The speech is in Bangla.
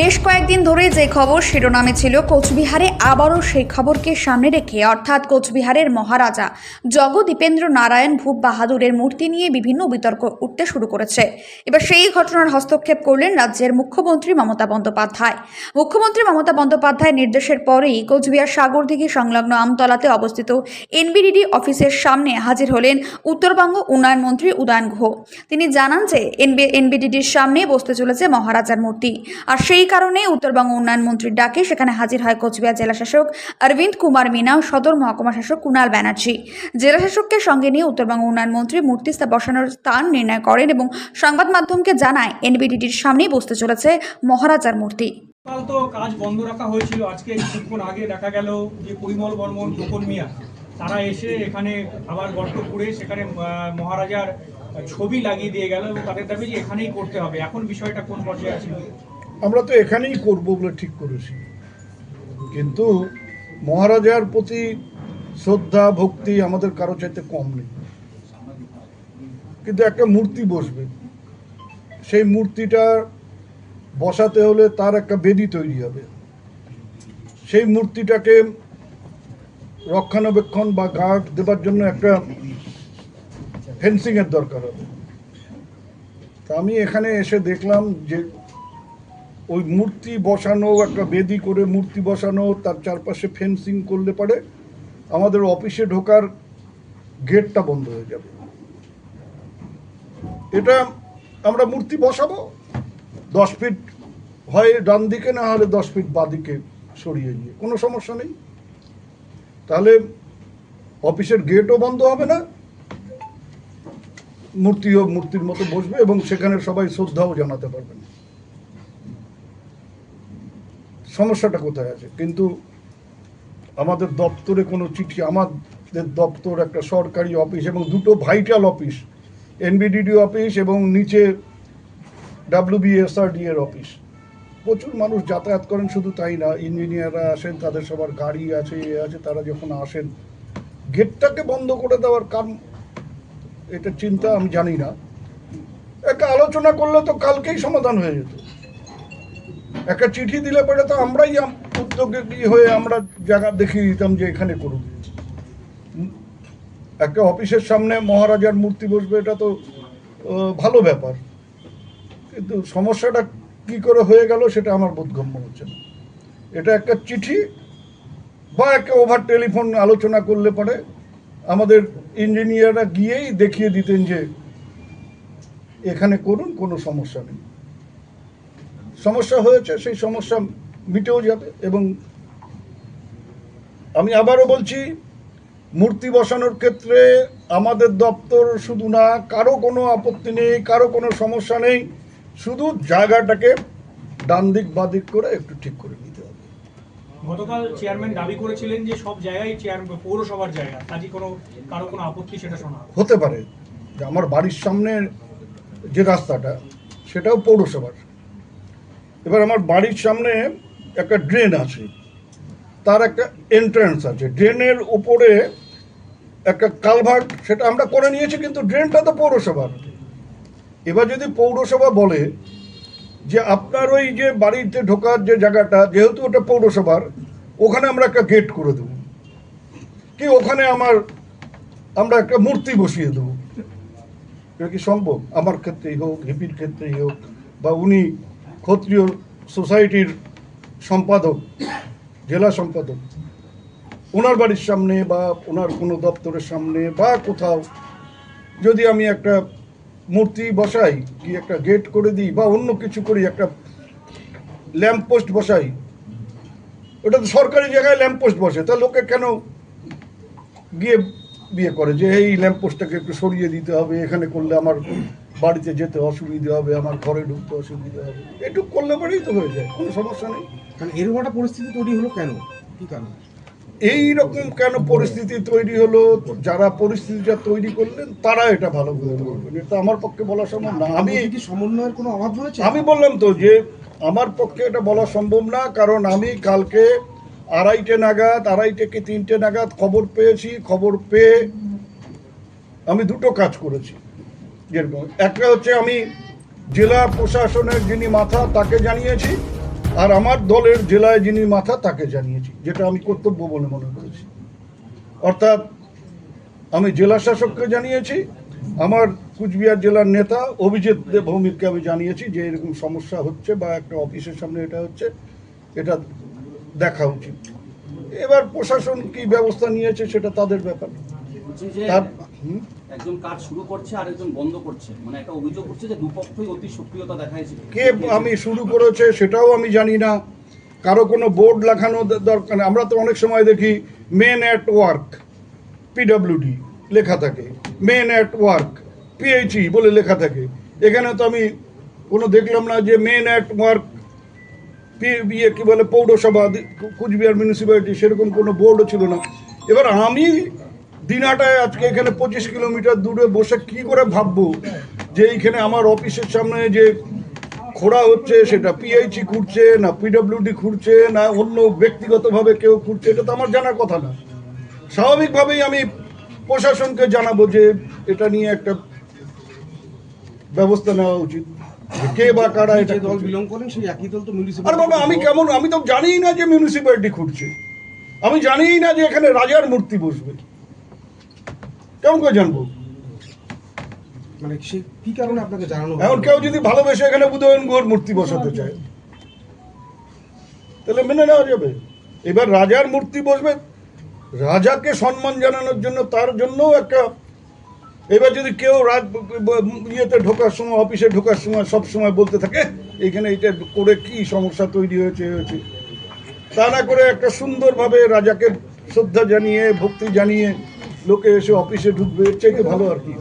বেশ কয়েকদিন ধরে যে খবর শিরোনামে ছিল, কোচবিহারে আবারও সেই খবরকে সামনে রেখে, অর্থাৎ কোচবিহারের মহারাজা জগদীপেন্দ্র নারায়ণ ভূপ বাহাদুরের মূর্তি নিয়ে বিভিন্ন বিতর্ক উঠতে শুরু করেছে। এবার সেই ঘটনার হস্তক্ষেপ করলেন রাজ্যের মুখ্যমন্ত্রী মমতা বন্দ্যোপাধ্যায়। মুখ্যমন্ত্রী মমতা বন্দ্যোপাধ্যায়ের নির্দেশের পরেই কোচবিহার সাগরদিঘি সংলগ্ন আমতলাতে অবস্থিত এনবিডিডি অফিসের সামনে হাজির হলেন উত্তরবঙ্গ উন্নয়ন মন্ত্রী উদয়ন গুহ তিনি জানান যে, এনবি, এনবিডিডির সামনে বসতে চলেছে মহারাজার মূর্তি। আর সেই কারণে উত্তরবঙ্গ উন্নয়ন মন্ত্রীর ডাকে সেখানে হাজির হয় কোচবিহার জেলা শাসক অরবিন্দ কুমার মিনা ও সদর মহকুমা শাসক কুণাল ব্যানার্জি। জেলা শাসককে সঙ্গে নিয়ে উত্তরবঙ্গ উন্নয়ন মন্ত্রী মূর্তি বসানোর স্থান নির্ণয় করেন এবং সংবাদ মাধ্যমকে জানায় এনবিডিডির সামনেই বসতে চলেছে মহারাজার মূর্তি। কাল তো কাজ বন্ধ রাখা হয়েছিল, আজকে কিছুক্ষণ আগে দেখা গেল যে পরিমল বর্মন, গোপন মিয়া, তারা এসে এখানে আবার গর্ত করে সেখানে মহারাজার ছবি লাগিয়ে দিয়ে গেল এবং তাদের দাবি যে এখানেই করতে হবে। এখন বিষয়টা কোন পর্যায়ে আছে? আমরা তো এখানেই করব বলে ঠিক করেছি। কিন্তু মহারাজার প্রতি শ্রদ্ধা, ভক্তি আমাদের কারও চাইতে কম নেই। কিন্তু একটা মূর্তি বসবে। সেই মূর্তিটা বসাতে হলে তার একটা বেদি তৈরি হবে। সেই মূর্তিটাকে রক্ষণাবেক্ষণ বা গার্ড দেবার জন্য একটা ফেন্সিংয়ের দরকার হবে। তা আমি এখানে এসে দেখলাম যে ওই মূর্তি বসানো, একটা বেদি করে মূর্তি বসানো, তার চারপাশে ফেন্সিং করলে পারে আমাদের অফিসে ঢোকার গেটটা বন্ধ হয়ে যাবে। এটা আমরা মূর্তি বসাবো, দশ ফিট হয় ডান দিকে, না হলে দশ ফিট বাদিকে সরিয়ে গিয়ে কোনো সমস্যা নেই। তাহলে অফিসের গেটও বন্ধ হবে না, মূর্তিও মূর্তির মতো বসবে এবং সেখানে সবাই শ্রদ্ধাও জানাতে পারবেন সমস্যাটা কোথায় আছে? কিন্তু আমাদের দপ্তরে কোনো চিঠি, আমাদের দপ্তর একটা সরকারি অফিস এবং দুটো ভাইটাল অফিস, এনবিডিডি অফিস এবং নিচে ডাব্লিউবিএসআরডি এর অফিস। প্রচুর মানুষ যাতায়াত করেন শুধু তাই না, ইঞ্জিনিয়াররা আসেন, তাদের সবার গাড়ি আছে, এ আছে, তারা যখন আসেন, গেটটাকে বন্ধ করে দেওয়ার কারণ, এটা চিন্তা আমি জানি না। একটা আলোচনা করলে তো কালকেই সমাধান হয়ে যেত। একটা চিঠি দিলে পরে তো আমরাই আম- উদ্যোগী হয়ে আমরা জায়গা দেখিয়ে দিতাম যে এখানে করুন। একটা অফিসের সামনে মহারাজার মূর্তি বসবে, এটা তো ভালো ব্যাপার। কিন্তু সমস্যাটা কি করে হয়ে গেল সেটা আমার বোধগম্য হচ্ছে না। এটা একটা চিঠি বা একটা ওভার টেলিফোন আলোচনা করলে পরে আমাদের ইঞ্জিনিয়াররা গিয়েই দেখিয়ে দিতেন যে এখানে করুন, কোনো সমস্যা নেই। সমস্যা হয়েছে সেই সমস্যা মিটেও যাবে এবং আমি আবারও বলছি মূর্তি বসানোর ক্ষেত্রে আমাদের দপ্তর শুধু না কারও কোনো আপত্তি নেই কারও কোনো সমস্যা নেই শুধু জায়গাটাকে ডান দিক বাদিক করে একটু ঠিক করে নিতে হবে। গতকাল চেয়ারম্যান দাবি করেছিলেন যে সব জায়গায় চেয়ারম্যান পৌরসভার জায়গা কাজে কোনো কারও কোনো আপত্তি সেটা শোনা হতে পারে যে আমার বাড়ির সামনে যে রাস্তাটা সেটাও পৌরসভার। এবার আমার বাড়ির সামনে একটা ড্রেন আছে। তার একটা এন্ট্রান্স আছে। ড্রেনের উপরে একটা কালভার্ট, সেটা আমরা করে নিয়েছি, কিন্তু ড্রেনটা তো পৌরসভার। এবার যদি পৌরসভা বলে যে আপনার ওই যে বাড়িতে ঢোকার যে জায়গাটা, যেহেতু ওটা পৌরসভার, ওখানে আমরা একটা গেট করে দেবো। কি ওখানে আমার, আমরা একটা মূর্তি বসিয়ে দেবো। এটা কি সম্ভব? আমার ক্ষেত্রেই হোক হিপির ক্ষেত্রেই হোক, বা উনি ক্ষত্রিয় সোসাইটির সম্পাদক, জেলা সম্পাদক। ওনার বাড়ির সামনে বা ওনার কোনো দপ্তরের সামনে বা কোথাও যদি আমি একটা মূর্তি বসাই, কি একটা গেট করে দিই বা অন্য কিছু করি, একটা ল্যাম্প পোস্ট বসাই, ওটা তো সরকারি জায়গায় ল্যাম্প পোস্ট বসে, তা লোকে কেন গিয়ে বিয়ে করে যে, এই ল্যাম্প পোস্টটাকে একটু সরিয়ে দিতে হবে, এখানে করলে আমার বাড়িতে যেতে অসুবিধা হবে আমার ঘরে ঢুকতে অসুবিধা হবে। একটু করলে পরেই তো হয়ে যায় কোনো সমস্যা নেই। কারণ এরকম একটা পরিস্থিতি তৈরি হলো কেন? কি কারণ? এই রকম কেন পরিস্থিতি তৈরি হলো? যারা পরিস্থিতিটা তৈরি করলেন তারা এটা ভালো বুঝতে পারবেন। এটা আমার পক্ষে বলা সম্ভব না। আমি কি সমন্বয়ের কোনো অভাব রয়েছে? আমি বললাম তো যে আমার পক্ষে এটা বলা সম্ভব না কারণ আমি কালকে আড়াইটে নাগাদ আড়াইটে কি তিনটে নাগাদ খবর পেয়েছি। খবর পেয়ে আমি দুটো কাজ করেছি। যেরকম একটা হচ্ছে আমি জেলা প্রশাসনের যিনি মাথা তাকে জানিয়েছি আর আমার দলের জেলায় যিনি মাথা তাকে জানিয়েছি যেটা আমি কর্তব্য বলে মনে করেছি। অর্থাৎ আমি জেলা শাসককে জানিয়েছি আমার কুচবিহার জেলার নেতা অভিজিৎ দেব ভৌমিককে আমি জানিয়েছি যে এরকম সমস্যা হচ্ছে বা একটা অফিসের সামনে এটা হচ্ছে এটা দেখা উচিত। এবার প্রশাসন কি ব্যবস্থা নিয়েছে সেটা তাদের ব্যাপার। তার হুম? একজন কাজ শুরু করছে আর একজন বন্ধ করছে। মানে একটা অভিযোগ করছে যে দুপক্ষই অতি সক্রিয়তা দেখাইছে। কে আমি শুরু করেছে সেটাও আমি জানি না। কারও কোনো বোর্ড লাগানো দ- দরকার। আমরা তো অনেক সময় দেখি মেন অ্যাট ওয়ার্ক, পিডব্লিউডি লেখা থাকে। মেন অ্যাট ওয়ার্ক, পিএইচই বলে লেখা থাকে। এখানে তো আমি কোনো দেখলাম না যে মেন অ্যাট ওয়ার্ক ইয়ে কি বলে পৌরসভা কুচবিহার মিউনিসিপ্যালিটি সেরকম কোনো বোর্ডও ছিল না। এবার আমি দিনাটায় আজকে এখানে পঁচিশ কিলোমিটার দূরে বসে কি করে ভাববো যে এইখানে আমার অফিসের সামনে যে খোঁড়া হচ্ছে সেটা পিএইচই খুঁড়ছে না পিডব্লিউডি খুঁড়ছে না অন্য ব্যক্তিগতভাবে কেউ খুঁড়ছে এটা তো আমার জানার কথা না। স্বাভাবিকভাবেই আমি প্রশাসনকে জানাব যে এটা নিয়ে একটা ব্যবস্থা নেওয়া উচিত। কে বা কারা এটা দল বিলং করেন সেই একই দল তো আরে মিউনিসিপাল বাবা আমি কেমন আমি তো জানিই না যে মিউনিসিপ্যালিটি খুঁড়ছে। আমি জানিই না যে এখানে রাজার মূর্তি বসবে। কেমন করে জানব? মানে সে কি কারণে আপনাকে জানানো এখন কেউ যদি ভালোবেসে এখানে উদয়ন গুহর মূর্তি বসাতে চায় তাহলে মেনে নেওয়া যাবে। এবার রাজার মূর্তি বসবে রাজাকে সম্মান জানানোর জন্য তার জন্য একটা এবার যদি কেউ রাজ ইয়েতে ঢোকার সময় অফিসে ঢোকার সময় সব সময় বলতে থাকে এখানে এটা করে কি সমস্যা তৈরি হয়েছে হয়েছে? তা না করে একটা সুন্দরভাবে রাজাকে শ্রদ্ধা জানিয়ে ভক্তি জানিয়ে লোকে এসে অফিসে ঢুকবে এর চাইতে ভালো আর কি।